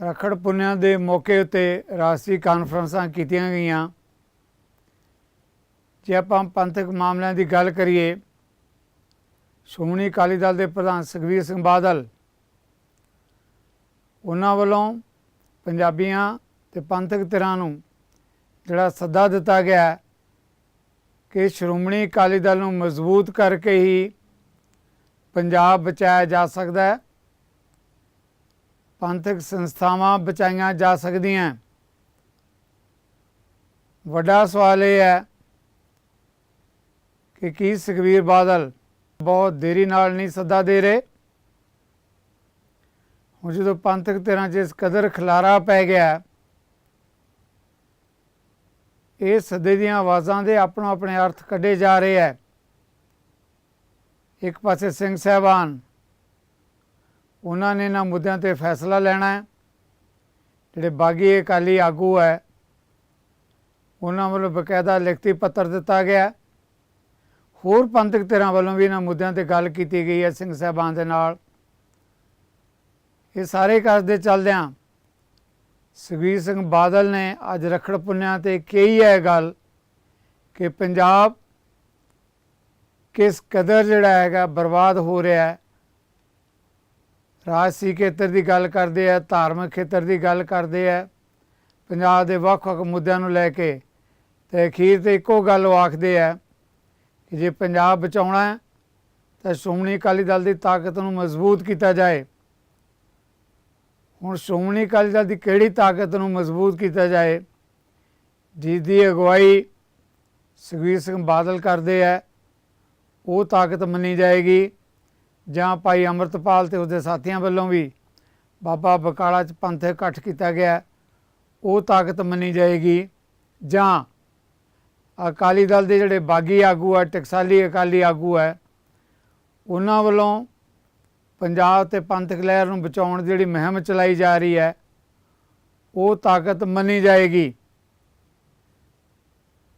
ਰਖੜ ਪੁੰਨਿਆ ਦੇ ਮੌਕੇ ਉੱਤੇ ਰਾਸ਼ਟਰੀ ਕਾਨਫਰੰਸਾਂ ਕੀਤੀਆਂ ਗਈਆਂ। ਜੇ ਆਪਾਂ ਪੰਥਕ ਮਾਮਲਿਆਂ ਦੀ ਗੱਲ ਕਰੀਏ, ਸ਼੍ਰੋਮਣੀ ਅਕਾਲੀ ਦਲ ਦੇ ਪ੍ਰਧਾਨ ਸੁਖਬੀਰ ਸਿੰਘ ਬਾਦਲ ਉਹਨਾਂ ਵੱਲੋਂ ਪੰਜਾਬੀਆਂ ਤੇ ਪੰਥਕ ਧਿਰਾਂ ਨੂੰ ਜਿਹੜਾ ਸੱਦਾ ਦਿੱਤਾ ਗਿਆ ਕਿ ਸ਼੍ਰੋਮਣੀ ਅਕਾਲੀ ਦਲ ਨੂੰ ਮਜ਼ਬੂਤ ਕਰਕੇ ਹੀ ਪੰਜਾਬ ਬਚਾਇਆ ਜਾ ਸਕਦਾ ਹੈ। ਪੰਥਕ ਸੰਸਥਾਵਾਂ ਬਚਾਈਆਂ ਜਾ ਸਕਦੀਆਂ। ਵੱਡਾ ਸਵਾਲ ਇਹ ਹੈ ਕਿ ਕੀ ਸੁਖਬੀਰ ਬਾਦਲ ਬਹੁਤ ਦੇਰੀ ਨਾਲ ਨਹੀਂ ਸੱਦਾ ਦੇ ਰਹੇ? ਹੁਣ ਜਦੋਂ ਪੰਥਕ ਧਿਰਾਂ 'ਚ ਇਸ ਕਦਰ ਖਲਾਰਾ ਪੈ ਗਿਆ ਇਹ ਸੱਦੇ ਦੀਆਂ ਆਵਾਜ਼ਾਂ ਦੇ ਆਪਣੋ ਆਪਣੇ ਅਰਥ ਕੱਢੇ ਜਾ ਰਹੇ ਹੈ। ਇੱਕ ਪਾਸੇ ਸਿੰਘ ਸਾਹਿਬਾਨ ਉਹਨਾਂ ਨੇ ਇਹਨਾਂ ਮੁੱਦਿਆਂ ਤੇ ਫੈਸਲਾ ਲੈਣਾ ਹੈ। ਜਿਹੜੇ ਬਾਗੀ ਅਕਾਲੀ ਆਗੂ ਹੈ, ਉਹਨਾਂ ਵੱਲੋਂ ਬਕਾਇਦਾ ਲਿਖਤੀ ਪੱਤਰ ਦਿੱਤਾ ਗਿਆ ਹੋਰ ਪੰਥਕ ਧਿਰਾਂ ਵੱਲੋਂ ਵੀ ਇਹਨਾਂ ਮੁੱਦਿਆਂ ਤੇ ਗੱਲ ਕੀਤੀ ਗਈ ਹੈ ਸਿੰਘ ਸਾਹਿਬਾਨ ਦੇ ਨਾਲ। ਇਹ ਸਾਰੇ ਕਰਦੇ ਚੱਲਦਿਆਂ ਸੁਖਬੀਰ ਸਿੰਘ ਬਾਦਲ ਨੇ ਅੱਜ ਰਖੜ ਪੁੰਨਿਆ ਤੇ ਕਹੀ ਹੈ ਗੱਲ ਕਿ ਪੰਜਾਬ ਕਿਸ ਕਦਰ ਜਿਹੜਾ ਹੈਗਾ ਬਰਬਾਦ ਹੋ ਰਿਹਾ ਹੈ। ਰਾਜਸੀ ਖੇਤਰ ਦੀ ਗੱਲ ਕਰਦੇ ਆ, ਧਾਰਮਿਕ ਖੇਤਰ ਦੀ ਗੱਲ ਕਰਦੇ ਆ, ਪੰਜਾਬ ਦੇ ਵੱਖ-ਵੱਖ ਮੁੱਦਿਆਂ ਨੂੰ ਲੈ ਕੇ ਤੇ ਅਖੀਰ ਤੇ ਇੱਕੋ ਗੱਲ ਉਹ ਆਖਦੇ ਆ ਕਿ ਜੇ ਪੰਜਾਬ ਬਚਾਉਣਾ ਹੈ, ਤਾਂ ਸ਼੍ਰੋਮਣੀ ਅਕਾਲੀ ਦਲ ਦੀ ਤਾਕਤ ਨੂੰ ਮਜ਼ਬੂਤ ਕੀਤਾ ਜਾਏ। ਹੁਣ ਸ਼੍ਰੋਮਣੀ ਅਕਾਲੀ ਦਲ ਦੀ ਕਿਹੜੀ ਤਾਕਤ ਨੂੰ ਮਜ਼ਬੂਤ ਕੀਤਾ ਜਾਏ ਜਿਸ ਦੀ ਅਗਵਾਈ ਸੁਖਬੀਰ ਸਿੰਘ ਬਾਦਲ ਕਰਦੇ ਆ, ਉਹ ਤਾਕਤ ਮੰਨੀ ਜਾਏਗੀ। ਜਾਂ ਭਾਈ ਅੰਮ੍ਰਿਤਪਾਲ ਤੇ ਉਸਦੇ ਸਾਥੀਆਂ ਵੱਲੋਂ ਵੀ ਬਾਬਾ ਬਕਾਲਾ ਚ ਪੰਥ ਇਕੱਠ ਕੀਤਾ ਗਿਆ, ਉਹ ਤਾਕਤ ਮੰਨੀ ਜਾਏਗੀ। ਜਾਂ ਅਕਾਲੀ ਦਲ ਦੇ ਜਿਹੜੇ ਬਾਗੀ ਆਗੂ ਹੈ ਟਕਸਾਲੀ ਅਕਾਲੀ ਆਗੂ ਹੈ ਉਹਨਾਂ ਵੱਲੋਂ ਪੰਜਾਬ ਤੇ ਪੰਥਕ ਲਹਿਰ ਨੂੰ ਬਚਾਉਣ ਦੀ ਜਿਹੜੀ ਮੁਹਿੰਮ ਚਲਾਈ ਜਾ ਰਹੀ ਹੈ, ਉਹ ਤਾਕਤ ਮੰਨੀ ਜਾਏਗੀ।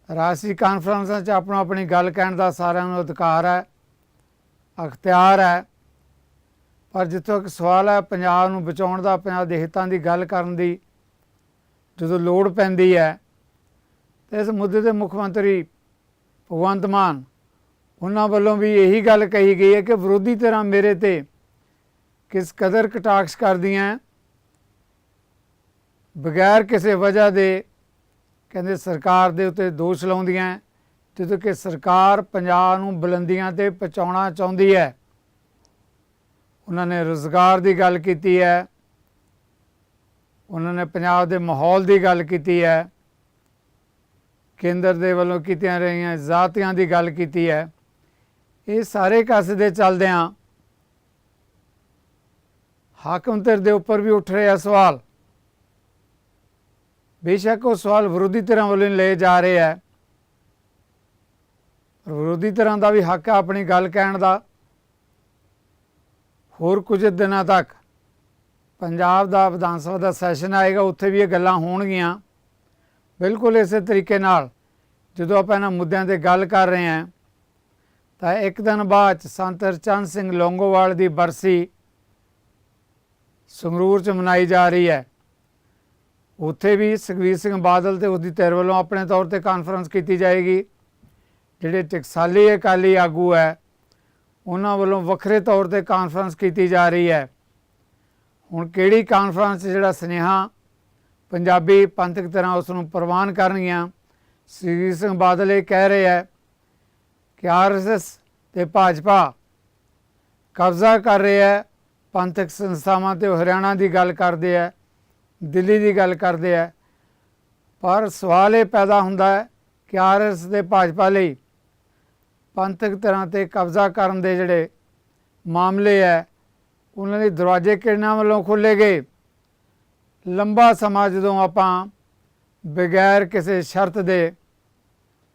ਰਾਸ਼ਟਰੀ ਕਾਨਫਰੰਸਾਂ 'ਚ ਆਪਣਾ ਆਪਣੀ ਗੱਲ ਕਹਿਣ ਦਾ ਸਾਰਿਆਂ ਨੂੰ ਅਧਿਕਾਰ ਹੈ। ਅਖਤਿਆਰ ਹੈ। ਪਰ ਜਿੱਥੋਂ ਇੱਕ ਸਵਾਲ ਹੈ, ਪੰਜਾਬ ਨੂੰ ਬਚਾਉਣ ਦਾ, ਪੰਜਾਬ ਦੇ ਹਿੱਤਾਂ ਦੀ ਗੱਲ ਕਰਨ ਦੀ ਜਦੋਂ ਲੋੜ ਪੈਂਦੀ ਹੈ, ਤੇ ਇਸ ਮੁੱਦੇ ਤੇ ਮੁੱਖ ਮੰਤਰੀ ਭਗਵੰਤ ਮਾਨ ਉਹਨਾਂ ਵੱਲੋਂ ਵੀ ਇਹੀ ਗੱਲ ਕਹੀ ਗਈ ਹੈ ਕਿ ਵਿਰੋਧੀ ਧਿਰਾਂ ਮੇਰੇ ਤੇ ਕਿਸ ਕਦਰ ਕਟਾਕਸ਼ ਕਰਦੀਆਂ ਬਗੈਰ ਕਿਸੇ ਵਜ੍ਹਾ ਦੇ ਕਹਿੰਦੇ ਸਰਕਾਰ ਦੇ ਉੱਤੇ ਦੋਸ਼ ਲਾਉਂਦੀਆਂ ਜਦੋਂ ਕਿ ਸਰਕਾਰ ਪੰਜਾਬ ਨੂੰ ਬੁਲੰਦੀਆਂ ਤੇ ਪਹੁੰਚਾਉਣਾ ਚਾਹੁੰਦੀ ਹੈ। ਉਹਨਾਂ ਨੇ ਰੋਜ਼ਗਾਰ ਦੀ ਗੱਲ ਕੀਤੀ ਹੈ। ਉਹਨਾਂ ਨੇ ਪੰਜਾਬ ਦੇ ਮਾਹੌਲ ਦੀ ਗੱਲ ਕੀਤੀ ਹੈ। ਕੇਂਦਰ ਦੇ ਵੱਲੋਂ ਕੀਤੀਆਂ ਰਹੀਆਂ ਜ਼ਾਤੀਆਂ ਦੀ ਗੱਲ ਕੀਤੀ ਹੈ। ਇਹ ਸਾਰੇ ਕਾਸੇ ਦੇ ਚੱਲਦਿਆਂ ਹਾਕਮ ਧਿਰ ਦੇ ਉੱਪਰ ਵੀ ਉੱਠ ਰਿਹਾ ਸਵਾਲ। ਬੇਸ਼ੱਕ ਉਹ ਸਵਾਲ ਵਿਰੋਧੀ ਧਿਰਾਂ ਵੱਲੋਂ ਲਏ ਜਾ ਰਹੇ ਹੈ। ਵਿਰੋਧੀ ਧਿਰਾਂ ਦਾ ਵੀ ਹੱਕ ਹੈ ਆਪਣੀ ਗੱਲ ਕਹਿਣ ਦਾ। ਹੋਰ ਕੁਝ ਦਿਨਾਂ ਤੱਕ ਪੰਜਾਬ ਦਾ ਵਿਧਾਨ ਸਭਾ ਦਾ ਸੈਸ਼ਨ ਆਏਗਾ, ਉੱਥੇ ਵੀ ਇਹ ਗੱਲਾਂ ਹੋਣਗੀਆਂ। ਬਿਲਕੁਲ ਇਸੇ ਤਰੀਕੇ ਨਾਲ ਜਦੋਂ ਆਪਾਂ ਇਹਨਾਂ ਮੁੱਦਿਆਂ ਤੇ ਗੱਲ ਕਰ ਰਹੇ ਹਾਂ, ਤਾਂ ਇੱਕ ਦਿਨ ਬਾਅਦ 'ਚ ਸੰਤ ਹਰਚੰਦ ਸਿੰਘ ਲੌਂਗੋਵਾਲ ਦੀ ਬਰਸੀ ਸੰਗਰੂਰ 'ਚ ਮਨਾਈ ਜਾ ਰਹੀ ਹੈ। ਉੱਥੇ ਵੀ ਸੁਖਬੀਰ ਸਿੰਘ ਬਾਦਲ ਤੇ ਉਹਦੀ ਧਿਰ ਵੱਲੋਂ ਆਪਣੇ ਤੌਰ ਤੇ ਕਾਨਫਰੰਸ ਕੀਤੀ ਜਾਏਗੀ। ਜਿਹੜੇ ਟਕਸਾਲੀ ਅਕਾਲੀ ਆਗੂ ਹੈ, ਉਹਨਾਂ ਵੱਲੋਂ ਵੱਖਰੇ ਤੌਰ ਤੇ ਕਾਨਫਰੰਸ ਕੀਤੀ ਜਾ ਰਹੀ ਹੈ। ਹੁਣ ਕਿਹੜੀ ਕਾਨਫਰੰਸ 'ਚ ਜਿਹੜਾ ਸੁਨੇਹਾ ਪੰਜਾਬੀ ਪੰਥਕ ਤਰ੍ਹਾਂ ਉਸ ਨੂੰ ਪ੍ਰਵਾਨ ਕਰਨਗੀਆਂ ਸੁਖਬੀਰ ਸਿੰਘ ਬਾਦਲ ਇਹ ਕਹਿ ਰਹੇ ਹੈ ਕਿ ਆਰਐਸਐਸ ਤੇ ਭਾਜਪਾ ਕਬਜ਼ਾ ਕਰ ਰਿਹਾ ਹੈ, ਪੰਥਕ ਸੰਸਥਾਵਾਂ ਤੇ ਹਰਿਆਣਾ ਦੀ ਗੱਲ ਕਰਦੇ ਹੈ, ਦਿੱਲੀ ਦੀ ਗੱਲ ਕਰਦੇ ਹੈ। ਪਰ ਸਵਾਲ ਇਹ ਪੈਦਾ ਹੁੰਦਾ ਹੈ ਕਿ ਆਰਐਸ ਦੇ ਭਾਜਪਾ ਲਈ ਪੰਥਕ ਤਰ੍ਹਾਂ ਤੇ ਕਬਜ਼ਾ ਕਰਨ ਦੇ ਜਿਹੜੇ ਮਾਮਲੇ ਹੈ ਉਹਨਾਂ ਦੇ ਦਰਵਾਜ਼ੇ ਕਿਹਨਾਂ ਵੱਲੋਂ ਖੋਲੇ ਗਏ? ਲੰਬਾ ਸਮਾਂ ਜਦੋਂ ਆਪਾਂ ਬਗੈਰ ਕਿਸੇ ਸ਼ਰਤ ਦੇ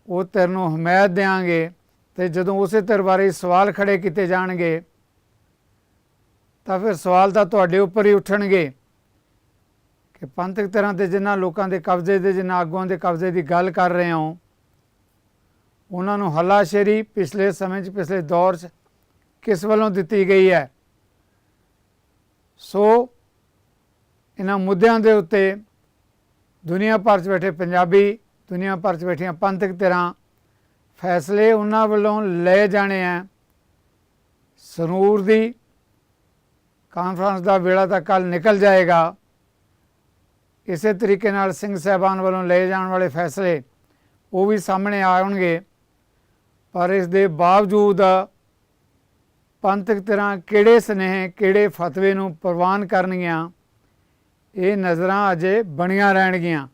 ਉਹ ਧਿਰ ਨੂੰ ਹਮਾਇਤ ਦੇਾਂਗੇ ਤੇ ਜਦੋਂ ਉਸੇ ਧਿਰ ਬਾਰੇ ਸਵਾਲ ਖੜੇ ਕੀਤੇ ਜਾਣਗੇ, ਤਾਂ ਫਿਰ ਸਵਾਲ ਤਾਂ ਤੁਹਾਡੇ ਉੱਪਰ ਹੀ ਉੱਠਣਗੇ ਕਿ ਪੰਥਕ ਤਰ੍ਹਾਂ ਤੇ ਜਿਨ੍ਹਾਂ ਲੋਕਾਂ ਦੇ ਕਬਜ਼ੇ ਦੇ ਜਿਨ੍ਹਾਂ ਆਗੂਆਂ ਦੇ ਕਬਜ਼ੇ ਦੀ ਗੱਲ ਕਰ ਰਹੇ ਹਾਂ ਉਹਨਾਂ ਨੂੰ ਹੱਲਾਸ਼ੇਰੀ ਪਿਛਲੇ ਸਮੇਂ 'ਚ, ਪਿਛਲੇ ਦੌਰ 'ਚ ਕਿਸ ਵੱਲੋਂ ਦਿੱਤੀ ਗਈ ਹੈ? ਸੋ ਇਹਨਾਂ ਮੁੱਦਿਆਂ ਦੇ ਉੱਤੇ ਦੁਨੀਆ ਭਰ 'ਚ ਬੈਠੇ ਪੰਜਾਬੀ, ਦੁਨੀਆ ਭਰ 'ਚ ਬੈਠੀਆਂ ਪੰਥਕ ਧਿਰਾਂ ਫੈਸਲੇ ਉਹਨਾਂ ਵੱਲੋਂ ਲਏ ਜਾਣੇ ਆ ਸਰੂਰ ਦੀ ਕਾਨਫਰੰਸ ਦਾ ਵੇਲਾ ਤਾਂ ਕੱਲ ਨਿਕਲ ਜਾਏਗਾ। ਇਸੇ ਤਰੀਕੇ ਨਾਲ ਸਿੰਘ ਸਾਹਿਬਾਨ ਵੱਲੋਂ ਲਏ ਜਾਣ ਵਾਲੇ ਫੈਸਲੇ ਉਹ ਵੀ ਸਾਹਮਣੇ ਆਉਣਗੇ। ਪਰ ਇਸ ਦੇ ਬਾਵਜੂਦ ਪੰਥਕ ਤਰ੍ਹਾਂ ਕਿਹੜੇ ਸਨੇਹ, ਕਿਹੜੇ ਫਤਵੇ ਨੂੰ ਪ੍ਰਵਾਨ ਕਰਨਗੀਆਂ, ਇਹ ਨਜ਼ਰਾਂ ਅਜੇ ਬਣੀਆਂ ਰਹਿਣਗੀਆਂ।